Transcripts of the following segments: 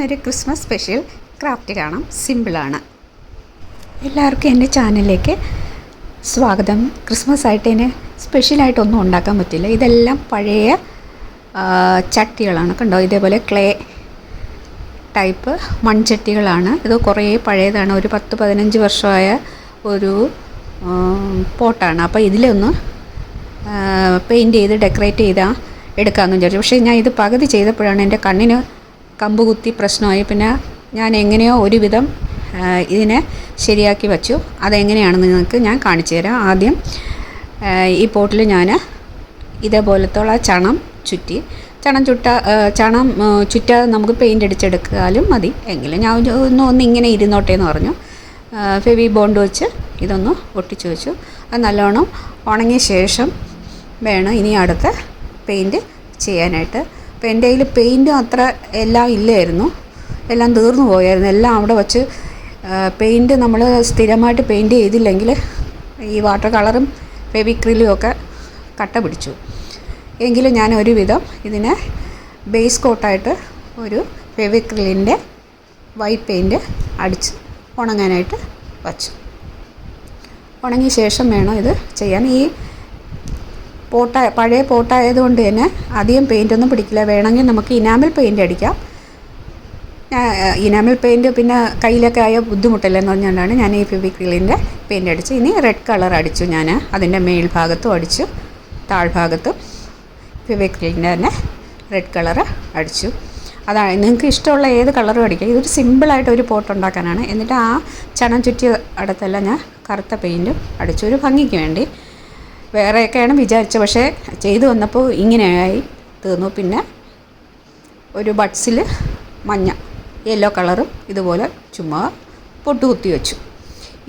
ഇന്നൊരു Christmas special craft കാണാം. സിമ്പിളാണ് എല്ലാവർക്കും എന്റെ ചാനലിലേക്ക് സ്വാഗതം. ക്രിസ്മസ് ആയിട്ട് ഇതിന് സ്പെഷ്യലായിട്ടൊന്നും ഉണ്ടാക്കാൻ പറ്റില്ല. ഇതെല്ലാം പഴയ ചട്ടികളാണ്. കണ്ടോ? ഇതേപോലെ ക്ലേ ടൈപ്പ് മൺചട്ടികളാണ്. ഇത് കുറേ പഴയതാണ്. ഒരു പത്ത് പതിനഞ്ച് വർഷമായ ഒരു പോട്ടാണ്. അപ്പോൾ ഇതിലൊന്ന് പെയിന്റ് ചെയ്ത് ഡെക്കറേറ്റ് ചെയ്താൽ എടുക്കാമെന്ന് വിചാരിച്ചു. പക്ഷേ ഞാൻ ഇത് പകുതി ചെയ്തപ്പോഴാണ് എന്റെ കണ്ണിന് കമ്പ് കുത്തി പ്രശ്നമായി. പിന്നെ ഞാൻ എങ്ങനെയോ ഒരുവിധം ഇതിനെ ശരിയാക്കി വച്ചു. അതെങ്ങനെയാണെന്ന് നിങ്ങൾക്ക് ഞാൻ കാണിച്ചു തരാം. ആദ്യം ഈ പോട്ടിൽ ഞാൻ ഇതേപോലത്തുള്ള ചണം ചുറ്റി ചണം ചുട്ട ചണം ചുറ്റാതെ നമുക്ക് പെയിന്റ് അടിച്ചെടുക്കാലും മതി. എങ്കിലും ഞാൻ ഒന്ന് ഒന്ന് ഇങ്ങനെ ഇരുന്നോട്ടെ എന്ന് പറഞ്ഞു. ഫെവി ബോണ്ട് വെച്ച് ഇതൊന്ന് ഒട്ടിച്ചു വെച്ചു. അത് നല്ലോണം ഉണങ്ങിയ ശേഷം വേണം ഇനി അടുത്ത പെയിന്റ് ചെയ്യാനായിട്ട്. അപ്പോൾ എന്റെ കയ്യിൽ പെയിന്റും അത്ര എല്ലാം ഇല്ലായിരുന്നു. എല്ലാം തീർന്നു പോയായിരുന്നു. എല്ലാം അവിടെ വച്ച് പെയിന്റ് നമ്മൾ സ്ഥിരമായിട്ട് പെയിന്റ് ചെയ്തില്ലെങ്കിൽ ഈ വാട്ടർ കളറും ഫെവിക്രിലും ഒക്കെ കട്ട പിടിച്ചു. എങ്കിലും ഞാൻ ഒരുവിധം ഇതിനെ ബേസ് കോട്ടായിട്ട് ഒരു ഫെവിക്രിലിന്റെ വൈറ്റ് പെയിന്റ് അടിച്ച് ഉണങ്ങാനായിട്ട് വച്ചു. ഉണങ്ങിയ ശേഷം വേണം ഇത് ചെയ്യാൻ. ഈ പോട്ട പഴയ പോട്ടായതുകൊണ്ട് തന്നെ അധികം പെയിന്റ് ഒന്നും പിടിക്കില്ല. വേണമെങ്കിൽ നമുക്ക് ഇനാമിൽ പെയിന്റ് അടിക്കാം. ഇനാമിൽ പെയിന്റ് പിന്നെ കയ്യിലൊക്കെ ആയ ബുദ്ധിമുട്ടില്ലെന്ന് പറഞ്ഞുകൊണ്ടാണ് ഞാൻ ഈ ഫെവിക്രിലിന്റെ പെയിന്റ് അടിച്ചു ഇനി റെഡ് കളർ അടിച്ചു ഞാൻ. അതിന്റെ മേൽഭാഗത്തും അടിച്ചു താഴ്ഭാഗത്തും ഫെവിക്രിലിന്റെ തന്നെ റെഡ് കളർ അടിച്ചു. അതാണ്. നിങ്ങൾക്ക് ഇഷ്ടമുള്ള ഏത് കളറും അടിക്കാം. ഇതൊരു സിമ്പിളായിട്ട് ഒരു പോട്ട് ഉണ്ടാക്കാനാണ്. എന്നിട്ട് ആ ചണം ചുറ്റിയ അടുത്തെല്ലാം ഞാൻ കറുത്ത പെയിന്റും അടിച്ചു. ഒരു ഭംഗിക്ക് വേണ്ടി വേറെയൊക്കെയാണ് വിചാരിച്ചത്. പക്ഷേ ചെയ്തു വന്നപ്പോൾ ഇങ്ങനെയായി തീർന്നു. പിന്നെ ഒരു ബഡ്സിൽ മഞ്ഞ യെല്ലോ കളറും ഇതുപോലെ ചുമ്മാ പൊട്ടുകുത്തി വെച്ചു.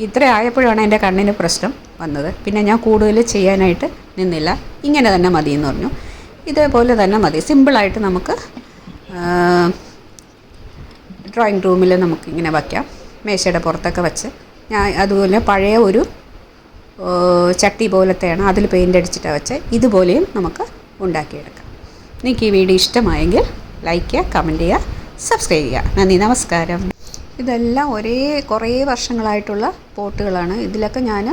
ഇത്ര ആയപ്പോഴാണ് എന്റെ കണ്ണിന് പ്രശ്നം വന്നത്. പിന്നെ ഞാൻ കൂടുതൽ ചെയ്യാനായിട്ട് നിന്നില്ല. ഇങ്ങനെ തന്നെ മതി എന്ന് പറഞ്ഞു. ഇതേപോലെ തന്നെ മതി. സിമ്പിളായിട്ട് നമുക്ക് ഡ്രോയിങ് റൂമിൽ നമുക്കിങ്ങനെ വയ്ക്കാം. മേശയുടെ പുറത്തൊക്കെ വെച്ച്. ഞാൻ അതുപോലെ പഴയ ഒരു ചട്ടി പോലത്തെയാണ് അതിൽ പെയിന്റ് അടിച്ചിട്ടാണ് വെച്ച്. ഇതുപോലെയും നമുക്ക് ഉണ്ടാക്കിയെടുക്കാം. നിങ്ങൾക്ക് ഈ വീഡിയോ ഇഷ്ടമായെങ്കിൽ ലൈക്ക് ചെയ്യുക കമന്റ് ചെയ്യുക സബ്സ്ക്രൈബ് ചെയ്യുക. നന്ദി നമസ്കാരം. ഇതെല്ലാം ഒരേ കുറേ വർഷങ്ങളായിട്ടുള്ള പോട്ടുകളാണ്. ഇതിലൊക്കെ ഞാൻ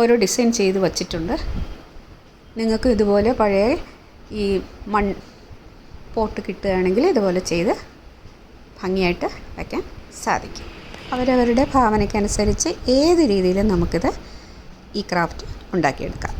ഓരോ ഡിസൈൻ ചെയ്ത് വച്ചിട്ടുണ്ട്. നിങ്ങൾക്ക് ഇതുപോലെ പഴയ ഈ മൺ പോട്ട് കിട്ടുകയാണെങ്കിൽ ഇതുപോലെ ചെയ്ത് ഭംഗിയായിട്ട് വയ്ക്കാൻ സാധിക്കും. അവരവരുടെ ഭാവനയ്ക്കനുസരിച്ച് ഏത് രീതിയിലും നമുക്കിത് ഈ ക്രാഫ്റ്റ് ഉണ്ടാക്കിയെടുക്കാം.